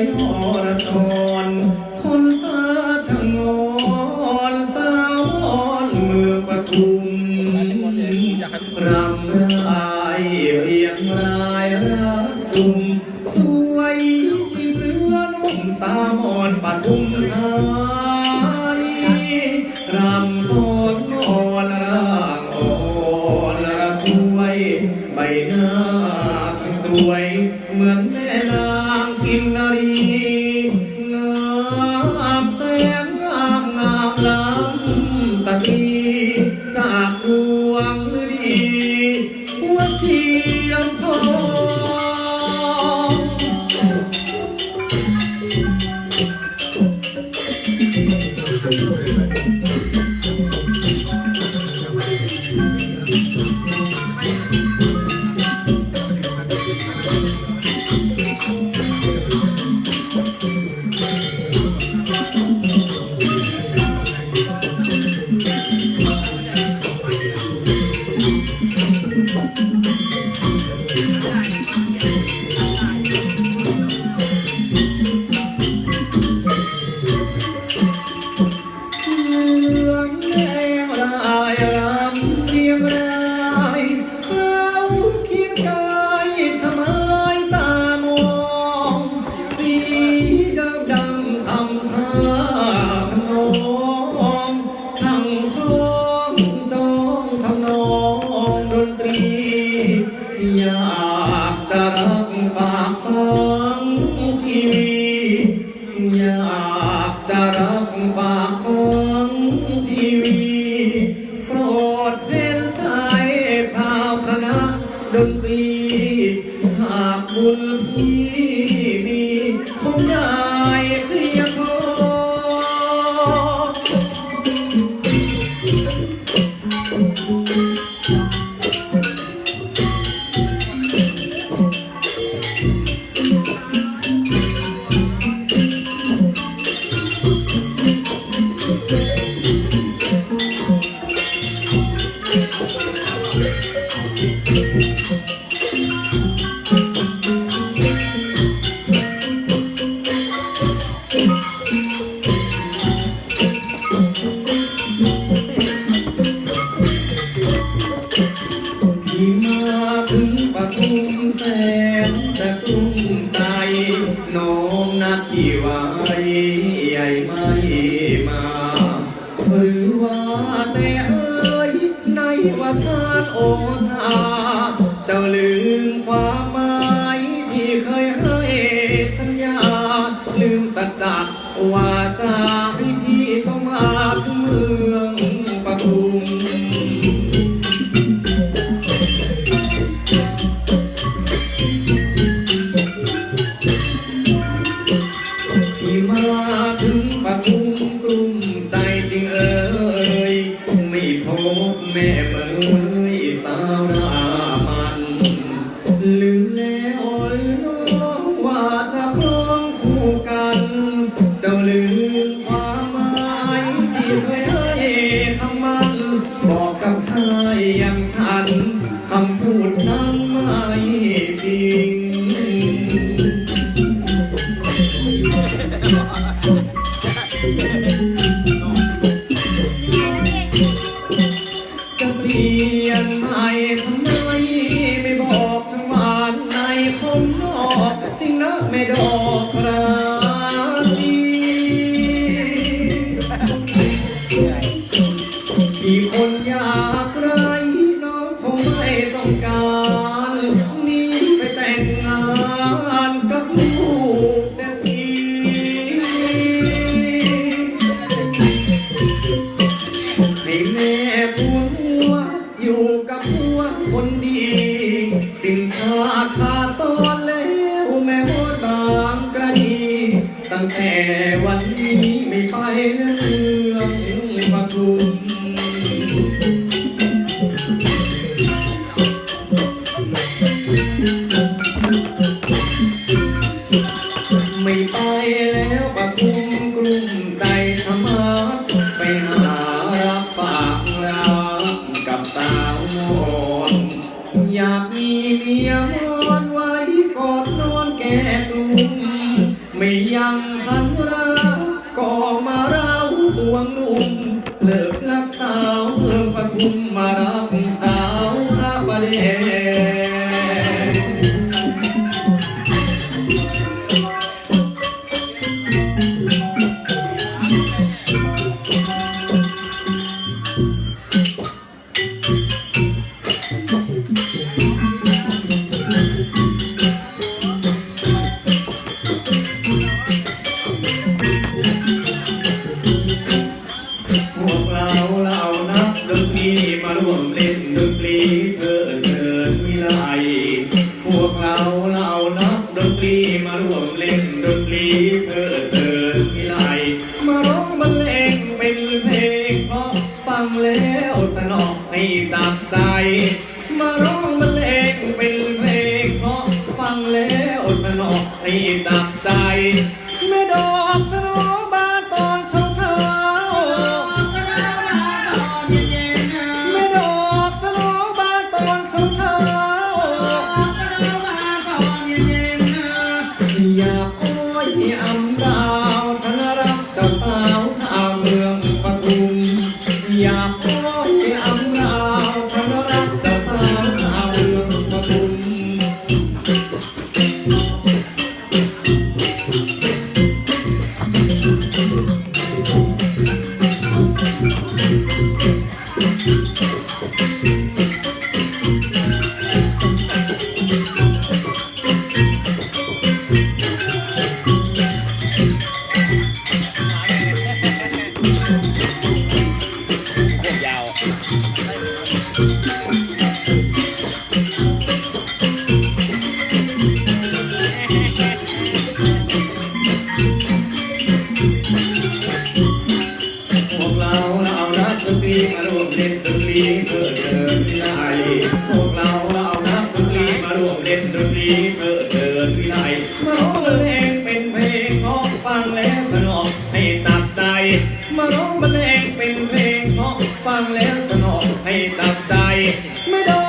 ยอรชรคนตาชะงอนสาวอ่อนมืองปทุมรำไรเรียงรายรักดุมสวยที่เรือนหุ่มสาวอนปทุมธานีรำฟ้อ นางกินนารีนา 气质 น้องนักพี่ไว้ใหญ่ไม่มาหรือว่าแต่เอ้ยในว่าชาติโอชาจะลืมความหมายที่เคยให้สัญญา ลืมสัจจะวาจา sofra. ตั้แต่วันนี้ไม่ไปเรื่องปทุมไม่ไปแล้วปะทุมกลุ่ม ไม่ยังหันรากอมาเราสวงนุ่มเลิกรักสาวเพิ่มปทุมมาราังแล้วสนุกให้จับใจ มาร้องบรรเลงเป็นเพลงเพราะฟังแล้วสนุกให้จับใจ ไม่โดน